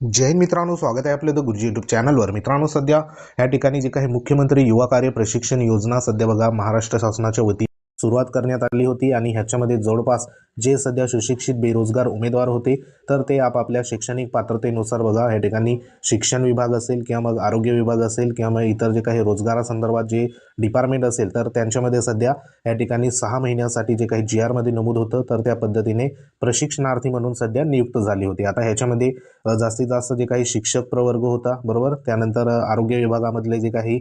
जय मित्रांनो स्वागत आहे आपलं द गुरुजी युट्यूब चॅनलवर मित्रांनो सध्या या ठिकाणी जे काही मुख्यमंत्री युवा कार्य प्रशिक्षण योजना सध्या बघा महाराष्ट्र शासनाच्या वती सुरुवात करण्यात आली होती आणि ह्याच्यामध्ये जवळपास जे सध्या सुशिक्षित बेरोजगार उमेदवार होते तर ते आपापल्या शैक्षणिक पात्रतेनुसार बघा या ठिकाणी शिक्षण विभाग असेल किंवा मग आरोग्य विभाग असेल किंवा मग इतर जे काही रोजगारासंदर्भात जे डिपार्टमेंट असेल तर त्यांच्यामध्ये सध्या या ठिकाणी सहा महिन्यासाठी जे काही जी आरमध्ये नमूद होतं तर त्या पद्धतीने प्रशिक्षणार्थी म्हणून सध्या नियुक्त झाली होती. आता ह्याच्यामध्ये जास्तीत जास्त जे काही शिक्षक प्रवर्ग होता बरोबर? त्यानंतर आरोग्य विभागामधले जे काही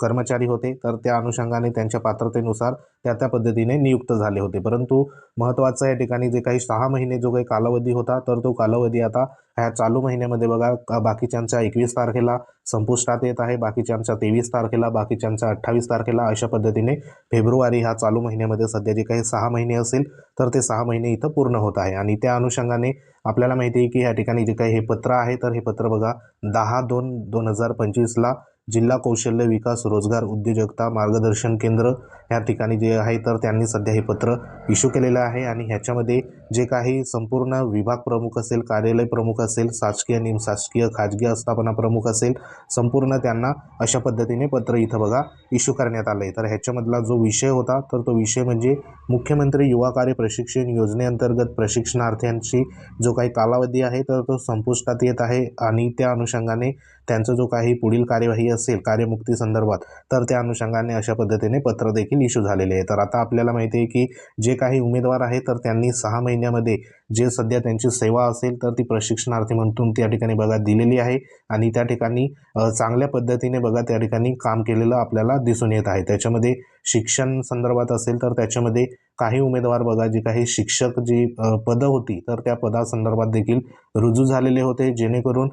कर्मचारी होते तर त्या अनुषंगाने त्यांच्या पात्रतेनुसार त्या त्या पद्धतीने नियुक्त झाले होते. परंतु महत्त्वाचं या ठिकाणी जे काही सहा महिने जो काही कालावधी होता तर तो कालावधी आता ह्या चालू महिन्यामध्ये बघा का- बाकीच्यांच्या एकवीस तारखेला संपुष्टात येत आहे बाकीच्यांच्या तेवीस तारखेला बाकीच्यांच्या अठ्ठावीस तारखेला अशा पद्धतीने फेब्रुवारी ह्या चालू महिन्यामध्ये सध्या जे काही सहा महिने असेल तर ते सहा महिने इथं पूर्ण होत आहे. आणि त्या अनुषंगाने आपल्याला माहिती आहे की या ठिकाणी जे काही हे पत्र आहे तर हे पत्र बघा दहा दोन दोन हजार पंचवीसला जिल्हा कौशल्य विकास रोजगार उद्योजकता मार्गदर्शन केंद्र ह्या ठिकाणी जे आहे तर त्यांनी सध्या हे पत्र इश्यू केलेलं आहे आणि ह्याच्यामध्ये जे काही संपूर्ण विभाग प्रमुख असेल कार्यालय प्रमुख असेल शासकीय निमशासकीय खाजगी आस्थापना प्रमुख असेल संपूर्ण त्यांना अशा पद्धतीने पत्र इथं बघा इश्यू करण्यात आलं आहे तर ह्याच्यामधला जो विषय होता तर तो विषय म्हणजे मुख्यमंत्री युवा कार्य प्रशिक्षण योजनेअंतर्गत प्रशिक्षणार्थ्यांची जो काही कालावधी आहे तर तो संपुष्टात येत आहे आणि त्या अनुषंगाने त्यांचा जो काही पुढील कार्यवाही असेल कार्यमुक्ती संदर्भात तर त्या अनुषंगाने अशा पद्धतीने पत्र देखील इश्यू झालेले आहे तर आता आपल्याला माहिती आहे की जे काही उमेदवार आहे तर त्यांनी सहा महिन्यामध्ये जे सध्या त्यांची सेवा असेल तर ती प्रशिक्षणार्थी म्हणून त्या ठिकाणी बघा दिलेली आहे. आणि त्या ठिकाणी चांगल्या पद्धतीने बघा त्या ठिकाणी काम केलेलं आपल्याला दिसून येत आहे. त्याच्यामध्ये शिक्षण संदर्भात असेल तर त्याच्यामध्ये काही उमेदवार बघा जे काही शिक्षक जी पदं होती तर त्या पदासंदर्भात देखील रुजू झालेले होते. जेणेकरून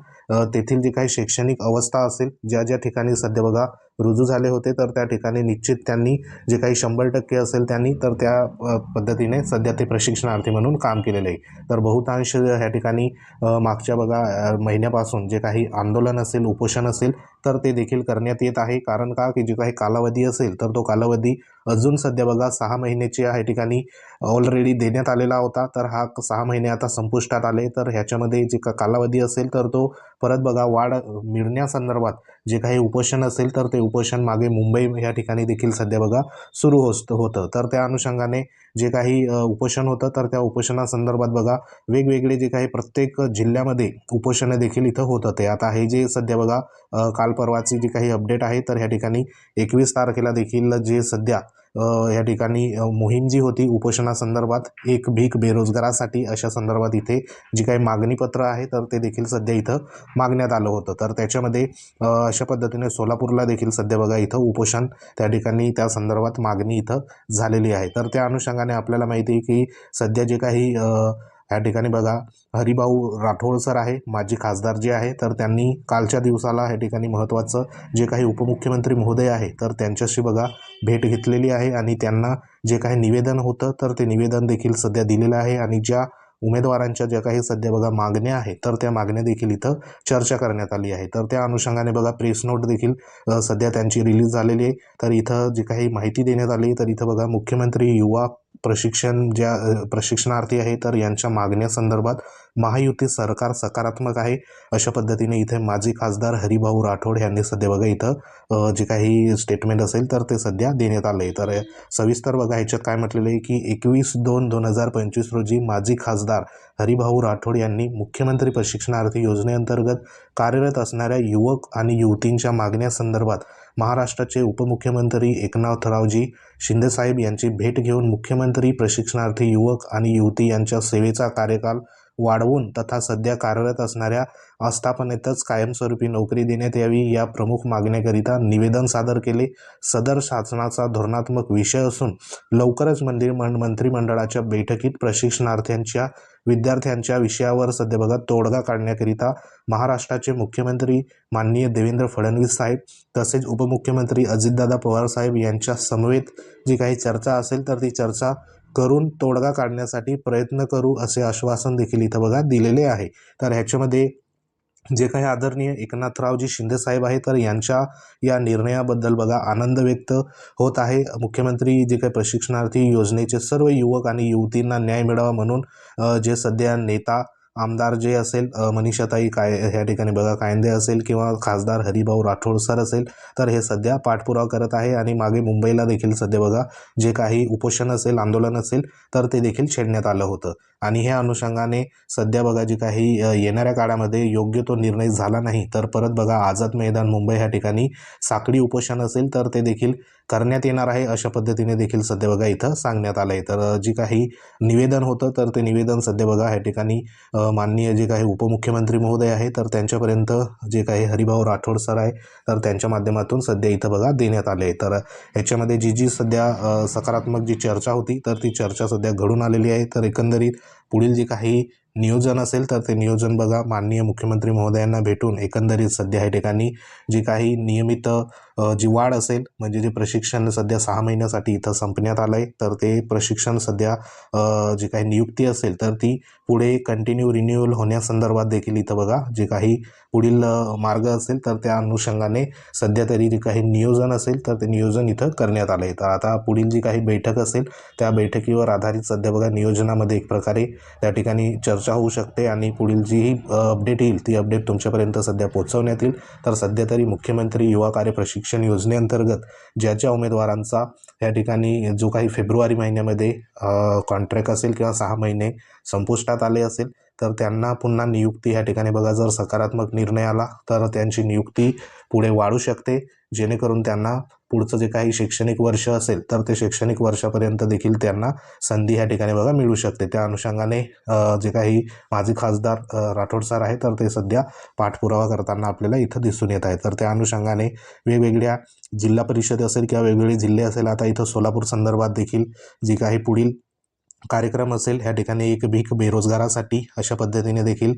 तेथील जी काही शैक्षणिक अवस्था असेल ज्या ज्या ठिकाणी सध्या बघा रुजू झाले होते तर त्या ठिकाणी निश्चित त्यांनी जे काही शंभर टक्के असेल त्यांनी तर त्या पद्धतीने सध्या ते प्रशिक्षणार्थी म्हणून काम केलेले आहे. तर बहुतांश ह्या ठिकाणी मागच्या बघा महिन्यापासून जे काही आंदोलन असेल उपोषण असेल तर ते देखील करण्यात येत आहे. कारण का? की जे काही कालावधी असेल तर तो कालावधी अजून सध्या बघा सहा महिन्याची ह्या ठिकाणी ऑलरेडी देण्यात आलेला होता. तर हा सहा महिने आता संपुष्टात आले. तर ह्याच्यामध्ये जे का कालावधी असेल तर तो परत बघा वाढ मिळण्यासंदर्भात जे काही उपोषण असेल तर ते उपोषण मागे मुंबई या ठिकाणी देखील सध्या बघा सुरू होत होतं. तर त्या अनुषंगाने जे काही उपोषण होतं तर त्या उपोषणासंदर्भात बघा वेगवेगळे जे काही प्रत्येक जिल्ह्यामध्ये उपोषणं देखील इथं होत होते. आता हे जे सध्या बघा काल परवाची जी काही अपडेट आहे तर ह्या ठिकाणी एकवीस तारखेला देखील जे सध्या या ठिकाणी मोहीम जी होती उपोषणासंदर्भात एक भीक बेरोजगारासाठी अशा संदर्भात इथे जी काही मागणीपत्र आहे तर ते देखील सध्या इथं मागण्यात आलं होतं. तर त्याच्यामध्ये अशा पद्धतीने सोलापूरला देखील सध्या बघा इथं उपोषण त्या ठिकाणी त्या संदर्भात मागणी इथं झालेली आहे. तर त्या अनुषंगाने आपल्याला माहिती आहे की सध्या जे काही ह्या ठिकाणी बघा हरिभाऊ राठोड सर आहे माजी खासदार जे आहे तर त्यांनी कालच्या दिवसाला या ठिकाणी महत्त्वाचं जे काही उपमुख्यमंत्री महोदय आहे तर त्यांच्याशी बघा भेट घेतलेली आहे आणि त्यांना जे काही निवेदन होतं तर ते निवेदन देखील सध्या दिलेलं आहे आणि ज्या उमेदवारांच्या ज्या काही सध्या बघा मागण्या आहेत तर त्या मागण्या देखील इथं चर्चा करण्यात आली आहे. तर त्या अनुषंगाने बघा प्रेस नोट देखील सध्या त्यांची रिलीज झालेली आहे. तर इथं जी काही माहिती देण्यात आली तर इथं बघा मुख्यमंत्री युवा प्रशिक्षण ज्या प्रशिक्षणार्थी आहे तर यांच्या मागण्यासंदर्भात महायुती सरकार सकारात्मक आहे अशा पद्धतीने इथे माजी खासदार हरिभाऊ राठोड यांनी सध्या बघा इथं जे काही स्टेटमेंट असेल तर ते सध्या देण्यात आलं आहे तर सविस्तर बघा ह्याच्यात काय म्हटलेलं आहे की एकवीस दोन दोन हजार पंचवीस रोजी माजी खासदार हरिभाऊ राठोड यांनी मुख्यमंत्री प्रशिक्षणार्थी योजनेअंतर्गत कार्यरत असणाऱ्या युवक आणि युवतींच्या मागण्यासंदर्भात महाराष्ट्राचे उपमुख्यमंत्री एकनाथरावजी शिंदेसाहेब यांची भेट घेऊन मुख्यमंत्री प्रशिक्षणार्थी युवक आणि युवती यांच्या सेवेचा कार्यकाल वाढवून तथा सध्या कार्यरत असणाऱ्या आस्थापनेतच कायमस्वरूपी नोकरी देण्यात यावी या प्रमुख मागण्याकरिता निवेदन सादर केले. सदर शासनाचा धोरणात्मक विषय असून लवकरच मंदिर मंत्रिमंडळाच्या बैठकीत प्रशिक्षणार्थ्यांच्या विद्यार्थ्यांच्या विषयावर सध्या बघा तोडगा काढण्याकरिता महाराष्ट्राचे मुख्यमंत्री माननीय देवेंद्र फडणवीस साहेब तसेच उपमुख्यमंत्री अजितदादा पवार साहेब यांच्या समवेत जी काही चर्चा असेल तर ती चर्चा करून तोडगा काढण्यासाठी प्रयत्न करू असे आश्वासन देखील इथं बघा दिलेले आहे. तर ह्याच्यामध्ये जे काही आदरणीय एकनाथरावजी शिंदेसाहेब आहे तर यांच्या या निर्णयाबद्दल बघा आनंद व्यक्त होत आहे. मुख्यमंत्री जे काही प्रशिक्षणार्थी योजनेचे सर्व युवक आणि युवतींना न्याय मिळावा म्हणून जे सध्या नेता आमदार जे असेल मनीषाताई काय ह्या ठिकाणी बघा कायंदे असेल किंवा खासदार हरिभाऊ राठोड सर असेल तर हे सध्या पाठपुरावा करत आहे आणि मागे मुंबईला देखील सध्या बघा जे काही उपोषण असेल आंदोलन असेल तर ते देखील छेडण्यात आलं होतं. आणि ह्या अनुषंगाने सध्या बघा जे काही येणाऱ्या काळामध्ये योग्य तो निर्णय झाला नाही तर परत बघा आझाद मैदान मुंबई ह्या ठिकाणी साखळी उपोषण असेल तर ते देखील करण्यात येणार आहे अशा पद्धतीने देखील सध्या बघा इथं सांगण्यात आलं आहे तर जे जी काही निवेदन होतं तर ते निवेदन सध्या बघा ह्या ठिकाणी माननीय जे काही उपमुख्यमंत्री महोदय आहे तर त्यांच्यापर्यंत जे काही हरिभाऊ राठोड सर आहे तर त्यांच्या माध्यमातून सध्या इथं बघा देण्यात आले आहे तर ह्याच्यामध्ये जी जी सध्या सकारात्मक जी चर्चा होती तर ती चर्चा सध्या घडून आलेली आहे. तर एकंदरीत पुढील जे काही नियोजन असेल तर ते नियोजन बघा. माननीय मुख्यमंत्री महोदयांना भेटून एकंदरीत सध्या ह्या ठिकाणी जी काही नियमित जी वाढ असेल म्हणजे जे प्रशिक्षण सध्या सहा महिन्यासाठी इथं संपण्यात आलं आहे तर ते प्रशिक्षण सध्या जी काही नियुक्ती असेल तर ती पुढे कंटिन्यू रिन्युअल होण्यासंदर्भात देखील इथं बघा. जे काही पुढील मार्ग असेल तर त्या अनुषंगाने सध्या तरी जे काही नियोजन असेल तर ते नियोजन इथं करण्यात आलं आहे तर आता पुढील जी काही बैठक असेल त्या बैठकीवर आधारित सध्या बघा नियोजनामध्ये एक प्रकारे त्या ठिकाणी चर्चा होऊ शकते आणि पुढील जी अपडेट येईल ती अपडेट तुमच्यापर्यंत सध्या पोहोचवण्यात येईल. तर सध्या तरी मुख्यमंत्री युवा कार्य प्रशिक्षण योजनेअंतर्गत ज्या ज्या उमेदवारांचा या ठिकाणी जो काही फेब्रुवारी महिन्यामध्ये कॉन्ट्रॅक्ट असेल किंवा सहा महिने संपुष्टात आले असेल तर त्यांना पुन्हा नियुक्ती ह्या ठिकाणी बघा जर सकारात्मक निर्णय आला तर त्यांची नियुक्ती पुढे वाढू शकते. जेणेकरून त्यांना पुढचं जे काही शैक्षणिक वर्ष असेल तर ते शैक्षणिक वर्षापर्यंत देखील त्यांना संधी ह्या ठिकाणी बघा मिळू शकते. त्या अनुषंगाने जे काही माजी खासदार राठोड सर आहे तर ते सध्या पाठपुरावा करताना आपल्याला इथं दिसून येत आहे तर त्या अनुषंगाने वेगवेगळ्या जिल्हा परिषद असेल किंवा वेगवेगळे जिल्हे असेल आता इथं सोलापूर संदर्भात देखील जी काही पुढील कार्यक्रम असेल ह्या ठिकाणी एक भीक बेरोजगारासाठी अशा पद्धतीने देखील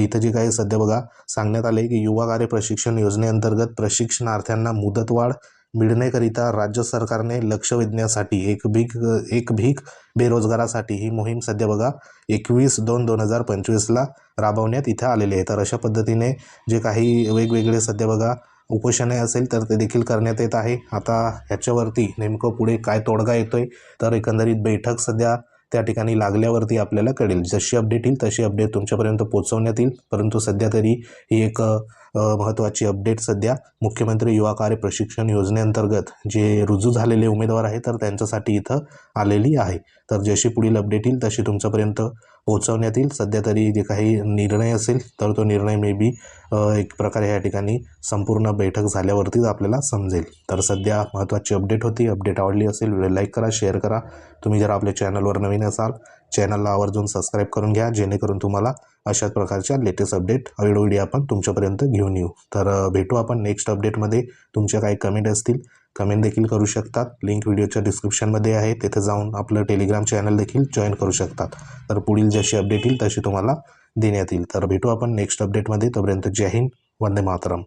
इथं जे काही सध्या बघा सांगण्यात आले की युवा कार्य प्रशिक्षण योजनेअंतर्गत प्रशिक्षणार्थ्यांना मुदतवाढ मिळण्याकरिता राज्य सरकारने लक्ष वेधण्यासाठी एक भीक एक भीक बेरोजगारासाठी ही मोहीम सध्या बघा एकवीस दोन दोन हजार पंचवीसला राबवण्यात इथं आलेली आहे. तर अशा पद्धतीने जे काही वेगवेगळे सध्या बघा उपोषणे असेल तर ते देखील करण्यात येत आहे. आता ह्याच्यावरती नेमकं पुढे काय तोडगा येतोय? तर एकंदरीत बैठक सध्या त्या ठिकाणी लागल्यावरती आपल्याला कळेल. जशी अपडेट येईल तशी अपडेट तुमच्यापर्यंत पोहोचवण्यात येईल. परंतु सध्या तरी ही एक महत्त्वाची अपडेट सध्या मुख्यमंत्री युवा कार्य प्रशिक्षण योजनेअंतर्गत जे रुजू झालेले उमेदवार आहेत तर त्यांच्यासाठी इथं आलेली आहे. तर जशी पुढील अपडेट येईल तशी तुमच्यापर्यंत पोचवण्यात येईल सध्या तरी जे काही निर्णय असेल तर तो निर्णय मे बी एक प्रकारे या ठिकाणी संपूर्ण बैठक झाल्यावरतीच आपल्याला समजेल. तर सध्या महत्त्वाची अपडेट होती. अपडेट आवडली असेल व्हिडिओ लाईक करा शेअर करा. तुम्ही जर आपल्या चॅनलवर नवीन असाल चॅनलला आवर्जून सबस्क्राईब करून घ्या जेणेकरून तुम्हाला अशाच प्रकारच्या लेटेस्ट अपडेट वेळोवेळी आपण तुमच्यापर्यंत घेऊन येऊ. तर भेटू आपण नेक्स्ट अपडेटमध्ये तुमच्या काही कमेंट असतील कमेंट देखील करू शकतात. लिंक व्हिडिओच्या डिस्क्रिप्शनमध्ये आहे. तिथे जाऊन आपलं टेलिग्राम चॅनल देखील जॉईन करू शकतात. तर पुढील जशी अपडेट येईल तशी तुम्हाला देण्यात येईल. तर भेटू आपण नेक्स्ट अपडेटमध्ये तोपर्यंत जय हिंद. वंदे मातरम.